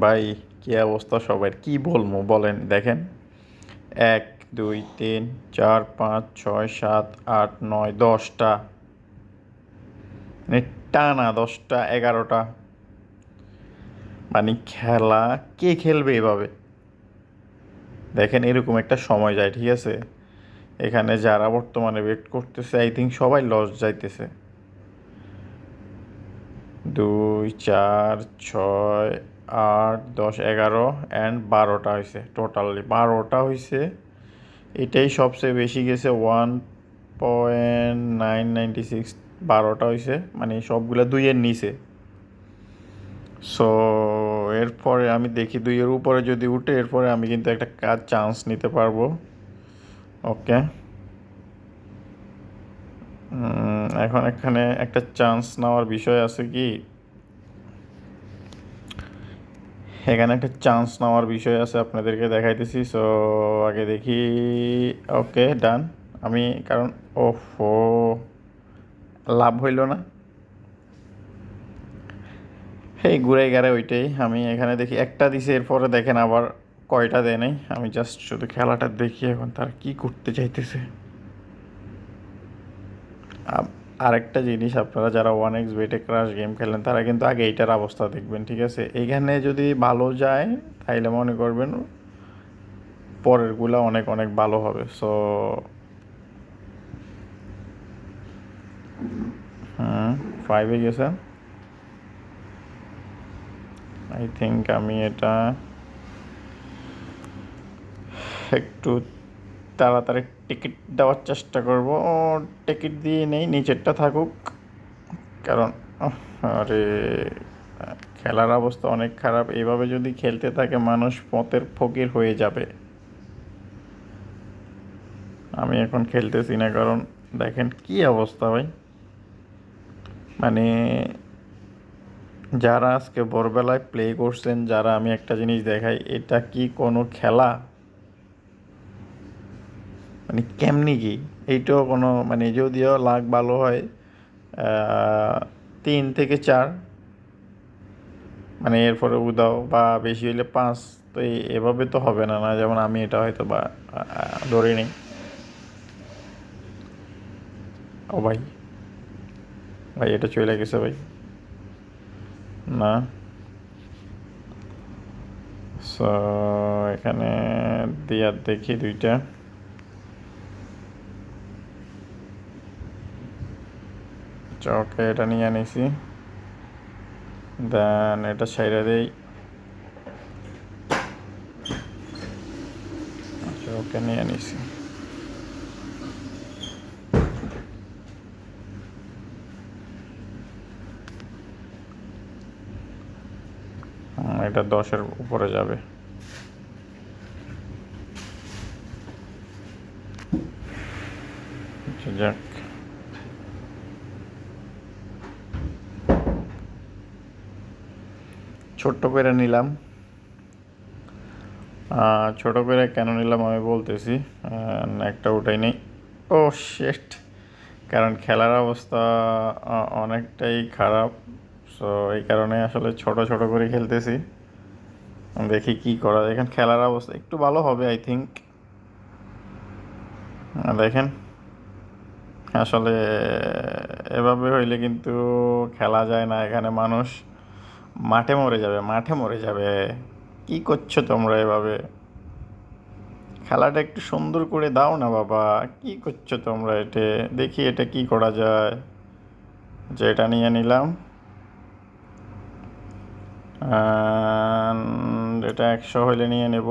ভাই, কি অবস্থা সবার? কি বলব বলেন, দেখেন। এক, দুই, তিন, চার, পাঁচ, ছয়, সাত, আট, নয়, দশটা। মানে টানা দশটা, এগারোটা। মানে খেলা, কে খেলবে এভাবে? দেখেন, এরকম একটা সময় যায়, ঠিক আছে? এখানে যারা বর্তমানে ওয়েট করতেছে আই থিঙ্ক সবাই লস যাইতেছে। দুই, চার, ছয় আট, দশ, এগারো অ্যান্ড বারোটা হয়েছে টোটালি বারোটা হয়েছে এটাই সবচেয়ে বেশি গেছে। One point nine ninety six বারোটা হয়েছে মানে সবগুলো দুইয়ের নিচে। সো এরপরে আমি দেখি দুইয়ের উপরে যদি উঠে, এরপরে আমি কিন্তু একটা কাজ চান্স নিতে পারব। ওকে এখন এখানে একটা চান্স নেওয়ার বিষয় আছে কি? এখানে একটা চান্স নেওয়ার বিষয় আছে আপনাদেরকে দেখাইতেছি। সো আগে দেখি। ওকে ডান আমি, কারণ, ওফো, লাভ হইল না। এই ঘুরে গেলে ওইটাই। আমি এখানে দেখি, একটা দিছে, এরপরে দেখেন আবার কয়টা দেয় নাই। আমি জাস্ট শুধু খেলাটা দেখি এখন, তার কি করতে চাইতেছে। আরেকটা জিনিস আপনারা যারা ওয়ান এক্স বেটে ক্রাশ গেম খেলেন, তারা কিন্তু আগে এইটার অবস্থা দেখবেন, ঠিক আছে? এইখানে যদি ভালো যায়, তাইলে মনে করবেন পরেরগুলা অনেক অনেক ভালো হবে। সো হুম ফাইভে গেছে। আই থিঙ্ক আমি এটা একটু তাড়াতাড়ি টিকিট দেওয়ার চেষ্টা করব। টিকিট দিয়ে নেই, নিচেরটা থাকুক। কারণ আরে, খেলার অবস্থা অনেক খারাপ। এভাবে যদি খেলতে থাকে, মানুষ পথের ফকির হয়ে যাবে। আমি এখন খেলতেছি না, কারণ দেখেন কি অবস্থা ভাই। মানে যারা আজকে ভোরবেলায় প্লে করছেন, যারা আমি একটা জিনিস দেখাই, এটা কি কোনো খেলা? মানে কেমনি কি? এইটাও কোনো মানে যদিও লাখ ভালো হয় তিন থেকে চার। মানে এরপরে উদাও বা বেশি হইলে পাঁচ, তো এভাবে তো হবে না না যেমন আমি এটা হয়তো বা ধরে নিই। ও ভাই ভাই এটা চলে গেছে ভাই। না? সো এখানে দেয়ার দেখি দুইটা। চকে এটা নিয়ে নিছি দেন এটা সাইডে দেই। চকে নিয়ে নিছি এটা দশের উপরে যাবে। আচ্ছা, যাক। ছোট্ট করে নিলাম। ছোট করে কেন নিলাম আমি বলতেছি। একটা ওটাই নেই। ও শেট কারণ খেলার অবস্থা অনেকটাই খারাপ। সো এই কারণে আসলে ছোট ছোট করে খেলতেছি। দেখি কি করা এখন খেলার অবস্থা একটু ভালো হবে আই থিঙ্ক দেখেন। আসলে এভাবে হইলে কিন্তু খেলা যায় না এখানে মানুষ। মাঠে মরে যাবে, মাঠে মরে যাবে। কি করছ তোমরা এভাবে? খেলাটা একটু সুন্দর করে দাও না বাবা। কি করছ তোমরা এটা দেখি এটা কি করা যায়। যে এটা নিয়ে নিলাম। এটা একশো হইলে নিয়ে নেব।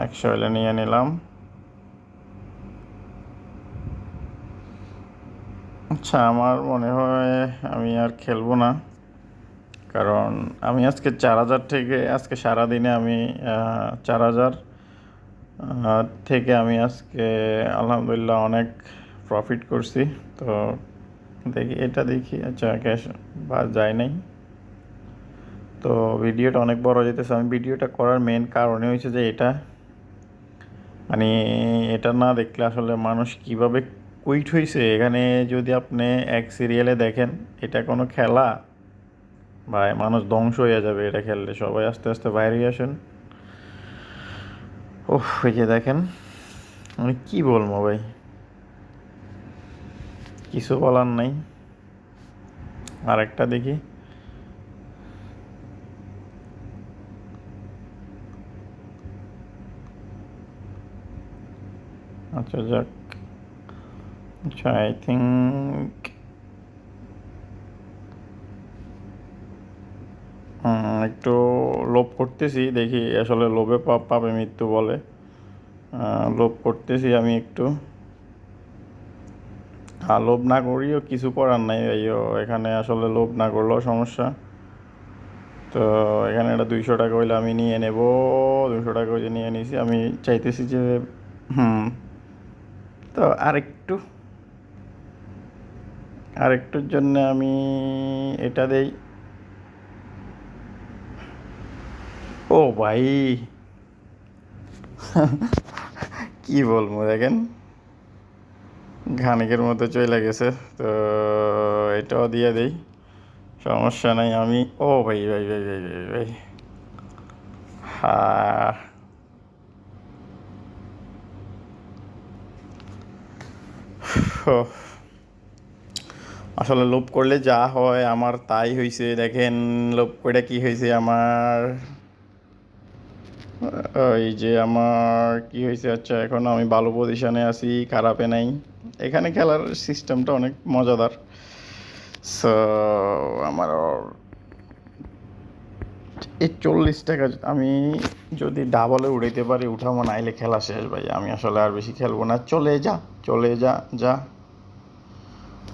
একশো হইলে নিয়ে নিলাম। আচ্ছা আমার মনে হয় আমি আর খেলব না। কারণ আমি আজকে চার হাজার থেকে, আজকে সারাদিনে আমি চার হাজার থেকে আমি আজকে আলহামদুলিল্লাহ অনেক প্রফিট করছি। তো দেখি, এটা দেখি আচ্ছা ক্যাশ বা যায় নাই। তো ভিডিওটা অনেক বড় যেতেছে। আমি ভিডিওটা করার মেন কারণে হয়েছে যে এটা। মানে এটা না দেখলে আসলে মানুষ কীভাবে কুইট হয়েছে এখানে যদি আপনি এক সিরিয়ালে দেখেন, এটা কোনো খেলা? ভাই, মানুষ ধ্বংস হয়ে যাবে এটা খেললে, সবাই আস্তে আস্তে বাইরে আসেন। ও এই যে দেখেন, আমি কি বলব ভাই? কিছু বলার নাই। আরেকটা দেখি। আচ্ছা যাক। আচ্ছা আই থিঙ্ক একটু লোভ করতেছি, দেখি আসলে লোভে পাপ পাবে মৃত্যু বলে। লোভ করতেছি আমি একটু। আর লোভ না করিও কিছু করার নাই, ভাইও। এখানে আসলে লোভ না করলেও সমস্যা। তো এখানে একটা দুইশো টাকা হইলে আমি নিয়ে নেব, দুইশো টাকা হইলে নিয়ে নিয়েছি আমি চাইতেছি যে, হুম। তো আরেকটু আরেকটুর জন্য আমি এটা দেই। ও ভাই। কি বলব দেখেন? ঘানিকের মতো চলে গেছে, তো এটাও দিয়ে দেই। সমস্যা নাই, আমি ও ভাই ভাই ভাই ভাই ভাই ভাই। হ্যাঁ উফ। আসলে লোভ করলে যা হয়, আমার তাই হয়েছে দেখেন, লোভ করে কি হয়েছে আমার? ওই যে আমার কি হয়েছে আচ্ছা এখন আমি ভালো পজিশনে আছি, খারাপে নাই। এখানে খেলার সিস্টেমটা অনেক মজাদার। সো আমার এই চল্লিশ টাকা আমি যদি ডাবলে উড়াইতে পারি উঠাবো নাইলে খেলা শেষ, ভাই। আমি আসলে আর বেশি খেলব না। চলে যা চলে যা যা।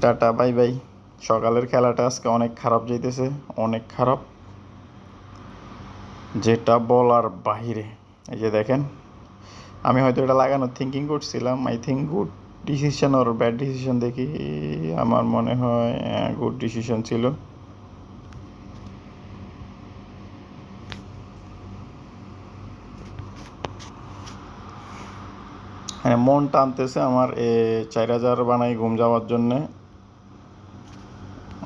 Tata, bye bye. সকালের খেলাটা আজকে অনেক খারাপ যাইতেছে, অনেক খারাপ। যেটা বলার বাহিরে। এই যে দেখেন, আমি হয়তো এটা লাগানোর থিঙ্কিং করছিলাম। I think good decision or bad decision দেখি, আমার মনে হয় গুড ডিসিশন ছিল। হ্যাঁ মন টানতেছে আমার, এ, চার হাজার বানাই ঘুম যাওয়ার জন্যে।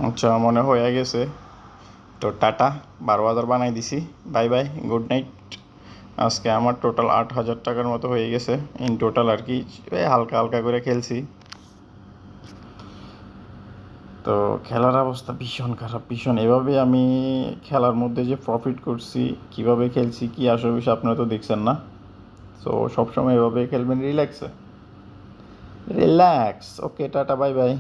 আচ্ছা মনে হয়ে গেছে। তো টাটা, বারো হাজার বানাই দিছি। Bye bye, good night. আজকে আমার টোটাল আট হাজার টাকার মতো হয়ে গেছে। ইন টোটাল আর কি হালকা হালকা করে খেলছি। তো খেলার অবস্থা ভীষণ খারাপ, ভীষণ। এভাবে আমি খেলার মধ্যে যে প্রফিট করছি, কীভাবে খেলছি, কি আসবে বিষয় আপনারা তো দেখছেন না। সো সবসময় এভাবে খেলবেন রিল্যাক্সে relax okay tata, bye bye.